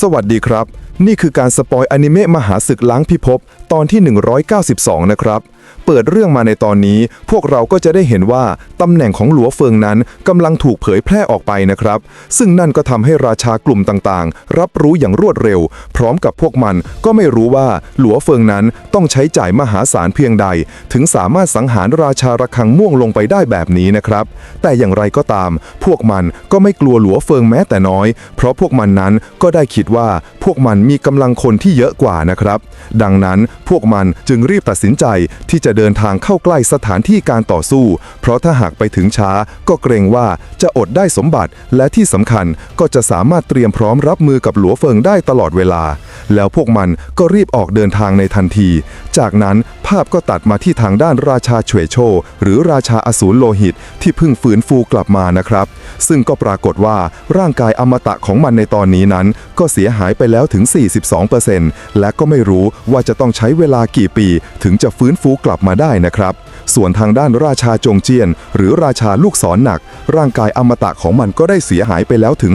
สวัสดีครับ นี่คือการสปอยอนิเมะมหาศึกล้างพิภพตอนที่ 192 นะครับ เปิดเรื่องมาในตอนนี้ พวกเราก็จะได้เห็นว่าตำแหน่งของหลัวเฟิงนั้นกำลังถูกเผยแพร่ออกไปนะครับ ซึ่งนั่นก็ทำให้ราชากลุ่มต่างๆ รับรู้อย่างรวดเร็ว พร้อมกับพวกมันก็ไม่รู้ว่าหลัวเฟิงนั้นต้องใช้จ่ายมหาศาลเพียงใด ถึงสามารถสังหารราชาระฆังม่วงลงไปได้แบบนี้นะครับ แต่อย่างไรก็ตาม พวกมันก็ไม่กลัวหลัวเฟิงแม้แต่น้อย เพราะพวกมันนั้นก็ได้คิดว่าพวกมันมีกำลังคนที่เยอะกว่านะครับ ดังนั้นพวกมันจึงรีบตัดสินใจที่จะเดินทางเข้าใกล้สถานที่การต่อสู้ เพราะถ้าหากไปถึงช้าก็เกรงว่าจะอดได้สมบัติ และที่สำคัญก็จะสามารถเตรียมพร้อมรับมือกับหลัวเฟิงได้ตลอดเวลา แล้วพวกมันก็รีบออกเดินทางในทันที จากนั้นภาพก็ตัดมาที่ทางด้านราชาเฉวยโช หรือราชาอสูรโลหิต ที่เพิ่งฟื้นฟูกลับมานะครับ ซึ่งก็ปรากฏว่าร่างกายอมตะของมันในตอนนี้นั้น ก็เสียหายไปแล้วถึง 42%และก็ไม่รู้ว่าจะต้องใช้เวลากี่ปี ถึงจะฟื้นฟูกลับมามาได้นะครับ ส่วนทางด้านราชาจงเจียน หรือราชาลูกศรหนัก ร่างกายอมตะของมันก็ได้เสียหายไปแล้วถึง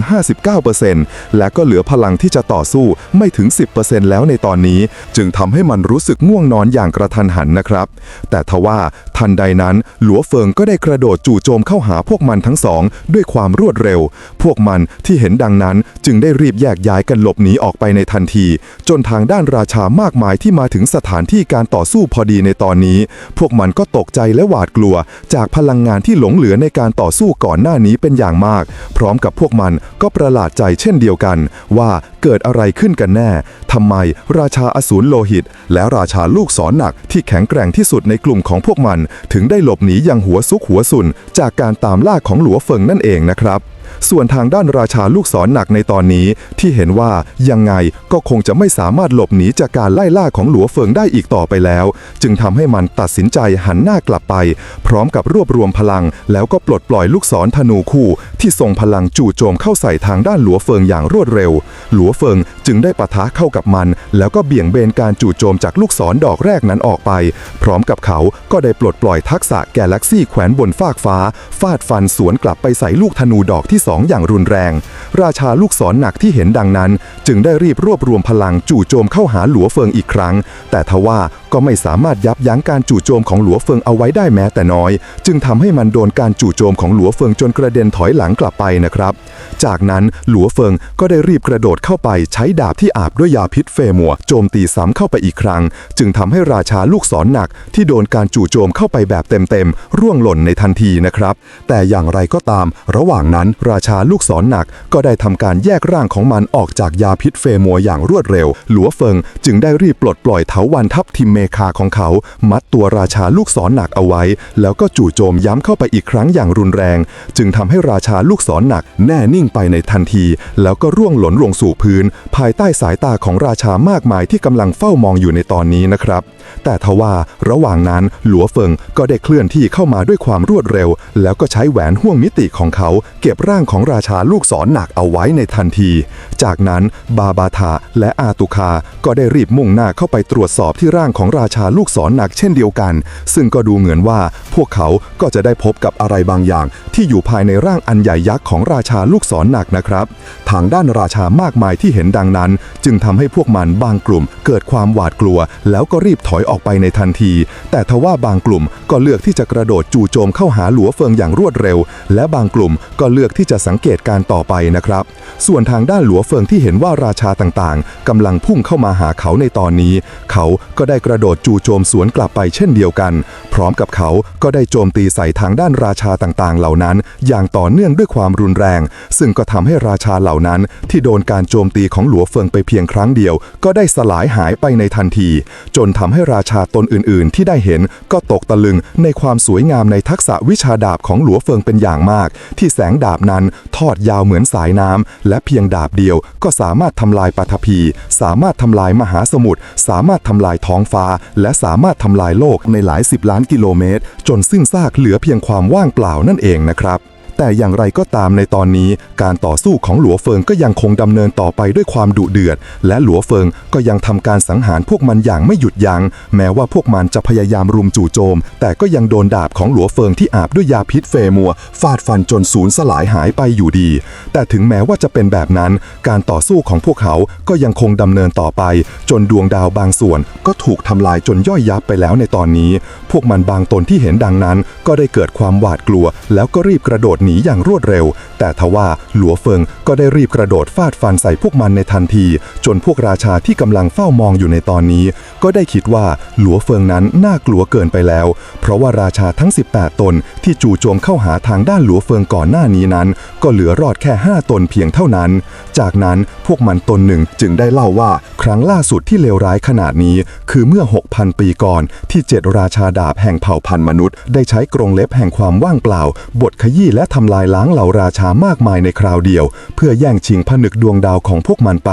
59%และก็เหลือพลังที่จะต่อสู้ไม่ถึง 10%แล้วในตอนนี้ จึงทำให้มันรู้สึกง่วงนอนอย่างกระทันหันนะครับ แต่ทว่าทันใดนั้นหลัวเฟิงก็ได้กระโดดจู่โจมเข้าหาพวกมันทั้งสอง ด้วยความรวดเร็ว พวกมันที่เห็นดังนั้นจึงได้รีบแยกย้ายกันหลบหนีออกไปในทันที จนทางด้านราชามากมายที่มาถึงสถานที่การต่อสู้พอดีในตอนนี้ พวกมันก็ตกกใจและหวาดกลัว จากพลังงานที่หลงเหลือในการต่อสู้ก่อนหน้านี้เป็นอย่างมาก พร้อมกับพวกมันก็ประหลาดใจเช่นเดียวกัน ว่าเกิดอะไรขึ้นกันแน่ทำไมราชาอสูรโลหิต และราชาลูกศรหนักที่แข็งแกร่งที่สุดในกลุ่มของพวกมัน ถึงได้หลบหนีอย่างหัวซุกหัวสุน จากการตามล่าของหลัวเฟิงนั่นเองนะครับ ส่วนทางด้านราชาลูกศรหนักในตอนนี้ ที่เห็นว่ายังไงก็คงจะไม่สามารถหลบหนีจากการไล่ล่าของหลัวเฟิงได้อีกต่อไปแล้ว จึงทำให้มันตัดสินใจหันหน้ากลับไป พร้อมกับรวบรวมพลัง แล้วก็ปลดปล่อยลูกศรธนูคู่ ที่ทรงพลังจู่โจมเข้าใส่ทางด้านหลัวเฟิงอย่างรวดเร็ว หลัวเฟิงจึงได้ปะทะเข้ากับมัน แล้วก็เบี่ยงเบนการจู่โจมจากลูกศรดอกแรกนั้นออกไป พร้อมกับเขาก็ได้ปลดปล่อยทักษะแกลเล็กซี่แขวนบนฟากฟ้า ฟาดฟันสวนกลับไปใส่ลูกธนูดอกที่สองอย่างรุนแรง ราชาลูกศรหนักที่เห็นดังนั้น จึงได้รีบรวบรวมพลังจู่โจมเข้าหาหลัวเฟิงอีกครั้ง แต่ทว่าก็ไม่สามารถยับยั้งการจู่โจมของหลัวเฟิงเอาไว้ได้แม้แต่น้อย จึงทำให้มันโดนการจู่โจมของหลัวเฟิงจนกระเด็นถอยหลังกลับไปนะครับ จากนั้นหลัวเฟิงก็ได้รีบกระโดดเข้าไปใช้ดาบที่อาบด้วยยาพิษเฟมัวโจมตีซ้ำเข้าไปอีกครั้ง จึงทำให้ราชาลูกศรหนักที่โดนการจู่โจมเข้าไปแบบเต็มๆ ร่วงหล่นในทันทีนะครับ แต่อย่างไรก็ตาม ระหว่างนั้นราชาลูกศรหนักก็ได้ทำการแยกร่างของมันออกจากยาพิษเฟมัวอย่างรวดเร็ว หลัวเฟิงจึงได้รีบปลดปล่อยเถาวันทับทิมเมคาของเขา มัดตัวราชาลูกศรหนักเอาไว้ แล้วก็จู่โจมย้ำเข้าไปอีกครั้งอย่างรุนแรง จึงทำให้ราชาลูกศรหนักแน่นิ่งไปในทันที แล้วก็ร่วงหล่นลงสู่พื้น ภายใต้สายตาของราชามากมายที่กำลังเฝ้ามองอยู่ในตอนนี้นะครับแต่ทว่าระหว่างนั้นหลัวเฟิงก็ได้เคลื่อนที่เข้ามาด้วยความรวดเร็ว แล้วก็ใช้แหวนห่วงมิติของเขา เก็บร่างของราชาลูกศรหนักเอาไว้ในทันที จากนั้นบาบาทาและอาตุคาก็ได้รีบมุ่งหน้าเข้าไปตรวจสอบที่ร่างของราชาลูกศรหนักเช่นเดียวกัน ซึ่งก็ดูเหมือนว่าพวกเขาก็จะได้พบกับอะไรบางอย่าง ที่อยู่ภายในร่างอันใหญ่ยักษ์ของราชาลูกศรหนักนะครับ ทางด้านราชามากมายที่เห็นดังนั้น จึงทำให้พวกมันบางกลุ่ม เกิดความหวาดกลัว แล้วก็รีบถอยออกไปในทันที แต่ทว่าบางกลุ่มก็เลือกที่จะกระโดดจู่โจมเข้าหาหลัวเฟิงอย่างรวดเร็ว และบางกลุ่มก็เลือกที่จะสังเกตการต่อไปนะครับ ส่วนทางด้านหลัวเฟิงที่เห็นว่าราชาต่างๆกำลังพุ่งเข้ามาหาเขาในตอนนี้ เขาก็ได้กระโดดจู่โจมสวนกลับไปเช่นเดียวกัน พร้อมกับเขาก็ได้โจมตีใส่ทางด้านราชาต่างๆ เหล่านั้น อย่างต่อเนื่องด้วยความรุนแรง ซึ่งก็ทำให้ราชาเหล่านั้น ที่โดนการโจมตีของหลัวเฟิงไปเพียงครั้งเดียว ก็ได้สลายหายไปในทันที จนทำให้ราชาตนอื่นๆ ที่ได้เห็นก็ตกตะลึงในความสวยงามในทักษะวิชาดาบของหลัวเฟิงเป็นอย่างมาก ที่แสงดาบนั้นทอดยาวเหมือนสายน้ำและเพียงดาบเดียวก็สามารถทำลายปฐพี สามารถทำลายมหาสมุทรสามารถทำลายท้องฟ้า และสามารถทำลายโลกในหลายสิบล้านกิโลเมตร จนสิ้นซากเหลือเพียงความว่างเปล่านั่นเองนะครับ แต่อย่างไรก็ตามในตอนนี้ การต่อสู้ของหลัวเฟิงก็ยังคงดำเนินต่อไปด้วยความดุเดือด และหลัวเฟิงก็ยังทำการสังหารพวกมันอย่างไม่หยุดยัง้งแม้ว่าพวกมันจะพยายามรุมจู่โจม แต่ก็ยังโดนดาบของหลัวเฟิงที่อาบด้วยยาพิษเฟมัวฟาดฟันจนสูญสลายหายไปอยู่ดี แต่ถึงแม้ว่าจะเป็นแบบนั้น การต่อสู้ของพวกเขาก็ยังคงดำเนินต่อไป จนดวงดาวบางส่วน ก็ถูกทำลายจนย่อยยับไปแล้วในตอนนี้ พวกมันบางตนที่เห็นดังนั้น ก็ได้เกิดความหวาดกลัว แล้วก็รีบกระโดดหนีอย่างรวดเร็ว แต่ทว่าหลัวเฟิงก็ได้รีบกระโดดฟาดฟันใส่พวกมันในทันที จนพวกราชาที่กำลังเฝ้ามองอยู่ในตอนนี้ ก็ได้คิดว่าหลัวเฟิงนั้นน่ากลัวเกินไปแล้ว เพราะว่าราชาทั้ง 18 ตนที่จู่โจมเข้าหาทางด้านหลัวเฟิงก่อนหน้านี้นั้น ก็เหลือรอดแค่ 5 ตนเพียงเท่านั้น จากนั้นพวกมันตนหนึ่งจึงได้เล่าว่าครั้งล่าสุดที่เลวร้ายขนาดนี้ คือเมื่อ 6,000 ปีก่อนที่เจ็ดราชาดาบแห่งเผ่าพันธุ์มนุษย์ได้ใช้กรงเล็บแห่งความว่างเปล่าบดขยี้และทำลายล้างเหล่าราชามากมายในคราวเดียว เพื่อแย่งชิงผนึกดวงดาวของพวกมันไป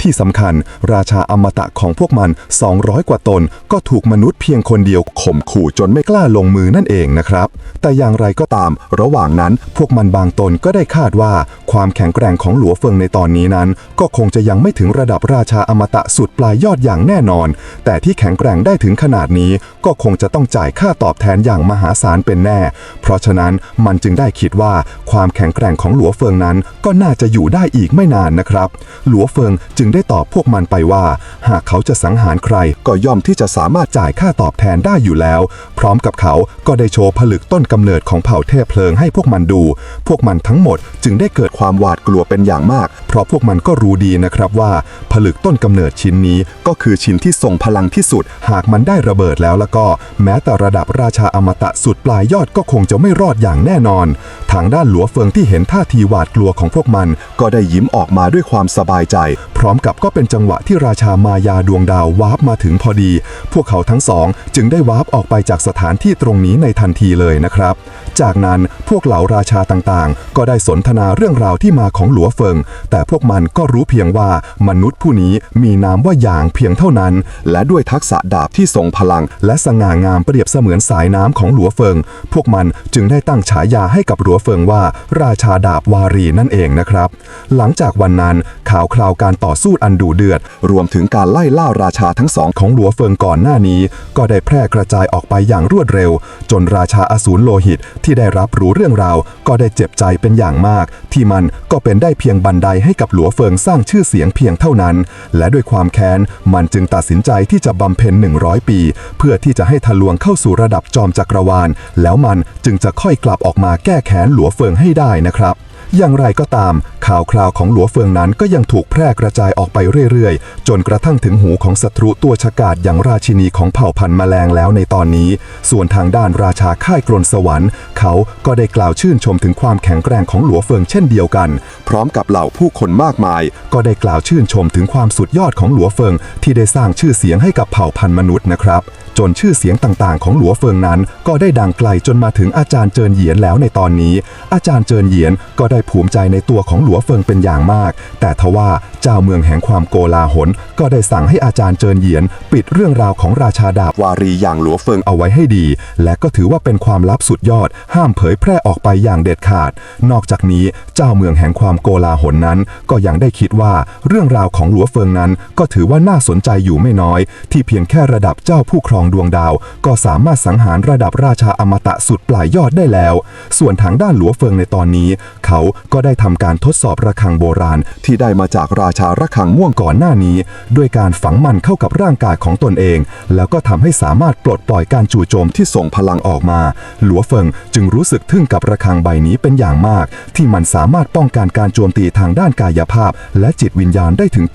ที่สำคัญ ราชาอมตะของพวกมัน 200 กว่าตน ก็ถูกมนุษย์เพียงคนเดียวข่มขู่จนไม่กล้าลงมือนั่นเองนะครับ แต่อย่างไรก็ตาม ระหว่างนั้นพวกมันบางตนก็ได้คาดว่า ความแข็งแกร่งของหลัวเฟิงในตอนนี้นั้น ก็คงจะยังไม่ถึงระดับราชาอมตะสุดปลายยอดอย่างแน่นอน แต่ที่แข็งแกร่งได้ถึงขนาดนี้ ก็คงจะต้องจ่ายค่าตอบแทนอย่างมหาศาลเป็นแน่ เพราะฉะนั้นมันจึงได้คิดว่าความแข็งแกร่งของหลัวเฟิงนั้นก็น่าจะอยู่ได้อีกไม่นานนะครับ หลัวเฟิงจึงได้ตอบพวกมันไปว่า หากเขาจะสังหารใครก็ย่อมที่จะสามารถจ่ายค่าตอบแทนได้อยู่แล้ว พร้อมกับเขาก็ได้โชว์ผลึกต้นกำเนิดของเผ่าเทพเพลิงให้พวกมันดู พวกมันทั้งหมดจึงได้เกิดความหวาดกลัวเป็นอย่างมาก เพราะพวกมันก็รู้ดีนะครับว่า ผลึกต้นกำเนิดชิ้นนี้ก็คือชิ้นที่ทรงพลังที่สุด หากมันได้ระเบิดแล้วแล้วก็ แม้แต่ระดับราชาอมตะสุดปลายยอดก็คงจะไม่รอดอย่างแน่นอนทางด้านหลัวเฟิงที่เห็นท่าทีหวาดกลัวของพวกมัน ก็ได้ยิ้มออกมาด้วยความสบายใจ พร้อมกับก็เป็นจังหวะที่ราชามายาดวงดาววาร์ปมาถึงพอดี พวกเขาทั้งสอง จึงได้วาร์ปออกไปจากสถานที่ตรงนี้ในทันทีเลยนะครับ จากนั้นพวกเหล่าราชาต่างๆ ก็ได้สนทนาเรื่องราวที่มาของหลัวเฟิง แต่พวกมันก็รู้เพียงว่ามนุษย์ผู้นี้มีนามว่าหยางเพียงเท่านั้น และด้วยทักษะดาบที่ทรงพลัง และสง่างามเปรียบเสมือนสายน้ำของหลัวเฟิง พวกมันจึงได้ตั้งฉายาให้กับหลัวเฟิงว่า ราชาดาบวารีนั่นเองนะครับ หลังจากวันนั้นข่าวคราวการต่อสู้อันดุเดือด รวมถึงการไล่ล่าราชาทั้งสองของหลัวเฟิงก่อนหน้านี้ ก็ได้แพร่กระจายออกไปอย่างรวดเร็ว จนราชาอสูรโลหิตทีที่ได้รับรู้เรื่องราว ก็ได้เจ็บใจเป็นอย่างมาก ที่มันก็เป็นได้เพียงบันไดให้กับหลัวเฟิงสร้างชื่อเสียงเพียงเท่านั้น และด้วยความแค้นมันจึงตัดสินใจที่จะบำเพ็ญ100 ปี เพื่อที่จะให้ทะลวงเข้าสู่ระดับจอมจักรวาล แล้วมันจึงจะค่อยกลับออกมาแก้แค้นหลัวเฟิงให้ได้นะครับอย่างไรก็ตาม ข่าวคราวของหลัวเฟิงนั้นก็ยังถูกแพร่กระจายออกไปเรื่อยๆ จนกระทั่งถึงหูของศัตรูตัวฉกาจอย่างราชินีของเผ่าพันธุ์แมลงแล้วในตอนนี้ ส่วนทางด้านราชาค่ายกรนสวรรค์ เขาก็ได้กล่าวชื่นชมถึงความแข็งแกร่งของหลัวเฟิงเช่นเดียวกัน พร้อมกับเหล่าผู้คนมากมาย ก็ได้กล่าวชื่นชมถึงความสุดยอดของหลัวเฟิง ที่ได้สร้างชื่อเสียงให้กับเผ่าพันธุ์มนุษย์นะครับ จนชื่อเสียงต่างๆ ของหลัวเฟิงนั้น ก็ได้ดังไกลจนมาถึงอาจารย์เจินเหยียนแล้วในตอนนี้ อาจารย์เจินเหยียนก็ได้ภูมิใจในตัวของหลัวเฟิงเป็นอย่างมาก แต่ทว่าเจ้าเมืองแห่งความโกลาหลก็ได้สั่งให้อาจารย์เจินเหยียน ปิดเรื่องราวของราชาดาบวารีอย่างหลัวเฟิงเอาไว้ให้ดี และก็ถือว่าเป็นความลับสุดยอดห้ามเผยแพร่ออกไปอย่างเด็ดขาด นอกจากนี้เจ้าเมืองแห่งความโกลาหลนั้น ก็ยังได้คิดว่าเรื่องราวของหลัวเฟิงนั้น ก็ถือว่าน่าสนใจอยู่ไม่น้อย ที่เพียงแค่ระดับเจ้าผู้ครองดวงดาว ก็สามารถสังหารระดับราชาอมตะสุดปลายยอดได้แล้ว ส่วนทางด้านหลัวเฟิงในตอนนี้ เขาก็ได้ทำการทดสอบระฆังโบราณ ที่ได้มาจากราชาระฆังม่วงก่อนหน้านี้ ด้วยการฝังมันเข้ากับร่างกายของตนเอง แล้วก็ทำให้สามารถปลดปล่อยการจู่โจมที่ส่งพลังออกมา หลัวเฟิงจึงึงรู้สึกทึ่งกับระฆังใบนี้เป็นอย่างมาก ที่มันสามารถป้องกันการโจมตีทางด้านกายภาพ และจิตวิญญาณได้ถึง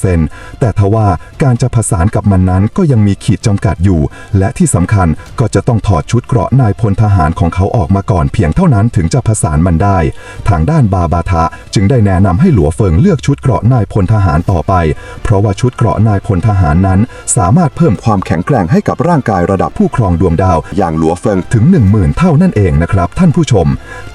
90%แต่ทว่าการจะผสานกับมันนั้นก็ยังมีขีดจำกัดอยู่ และที่สำคัญก็จะต้องถอดชุดเกราะนายพลทหารของเขาออกมาก่อนเพียงเท่านั้นถึงจะผสานมันได้ ทางด้านบาบาทะจึงได้แนะนำให้หลัวเฟิงเลือกชุดเกราะนายพลทหารต่อไป เพราะว่าชุดเกราะนายพลทหารนั้น สามารถเพิ่มความแข็งแกร่งให้กับร่างกายระดับผู้ครองดวงดาว อย่างหลัวเฟิงถึง 10,000 เท่านั่นเองนะครับท่านผู้ชม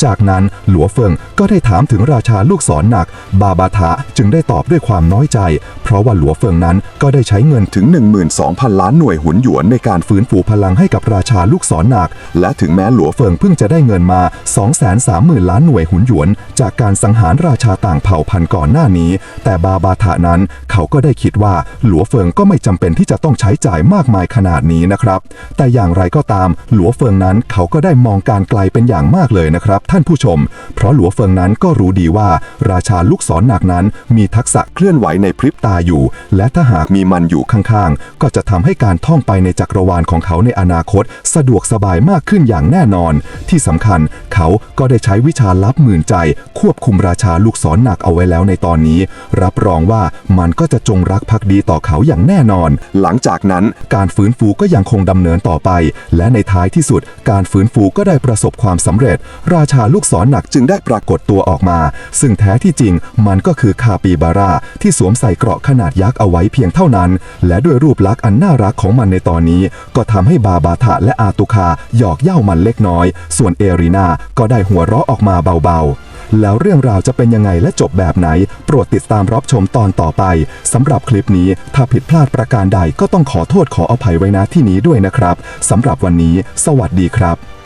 จากนั้นหลัวเฟิงก็ได้ถามถึงราชาลูกศรหนัก บาบาทะจึงได้ตอบด้วยความน้อยใจ เพราะว่าหลัวเฟิงนั้นก็ได้ใช้เงินถึง 12,000 ล้านหน่วยหุนหยวนในการฟื้นฟูพลังให้กับราชาลูกศรหนัก และถึงแม้หลัวเฟิงเพิ่งจะได้เงินมา 230,000 ล้านหน่วยหุนหยวน จากการสังหารราชาต่างเผ่าพันธุ์ก่อนหน้านี้ แต่บาบาทะนั้นเขาก็ได้คิดว่าหลัวเฟิงก็ไม่จำเป็นที่จะต้องใช้จ่ายมากมายขนาดนี้นะครับ แต่อย่างไรก็ตามหลัวเฟิงนั้นเขาก็ได้มองการไกลเป็นอย่างมากเลยนะครับ ท่านผู้ชม เพราะหลัวเฟิงนั้นก็รู้ดีว่า ราชาลูกศรหนักนั้น มีทักษะเคลื่อนไหวในพริบตาอยู่ และถ้าหากมีมันอยู่ข้างๆ ก็จะทำให้การท่องไปในจักรวาลของเขาในอนาคต สะดวกสบายมากขึ้นอย่างแน่นอน ที่สำคัญเขาก็ได้ใช้วิชาลับหมื่นใจ ควบคุมราชาลูกศรหนักเอาไว้แล้วในตอนนี้ รับรองว่ามันก็จะจงรักภักดีต่อเขาอย่างแน่นอน หลังจากนั้นการฟื้นฟูก็ยังคงดำเนินต่อไป และในท้ายที่สุด การฟื้นฟูก็ได้ประสบความสำเร็จ ราชาลูกศรหนักจึงได้ปรากฏตัวออกมา ซึ่งแท้ที่จริงมันก็คือคาปีบาร่าที่สวมใส่เกราะขนาดยักษ์เอาไว้เพียงเท่านั้น และด้วยรูปลักษณ์อันน่ารักของมันในตอนนี้ ก็ทำให้บาบาทะและอาตุคาหยอกเย้ามันเล็กน้อย ส่วนเอรีนาก็ได้หัวเราะออกมาเบาๆแล้วเรื่องราวจะเป็นยังไงและจบแบบไหน โปรดติดตามรับชมตอนต่อไปสำหรับคลิปนี้ถ้าผิดพลาดประการใดก็ต้องขอโทษขออภัยไว้ณที่นี้ด้วยนะครับสำหรับวันนี้ สวัสดีครับ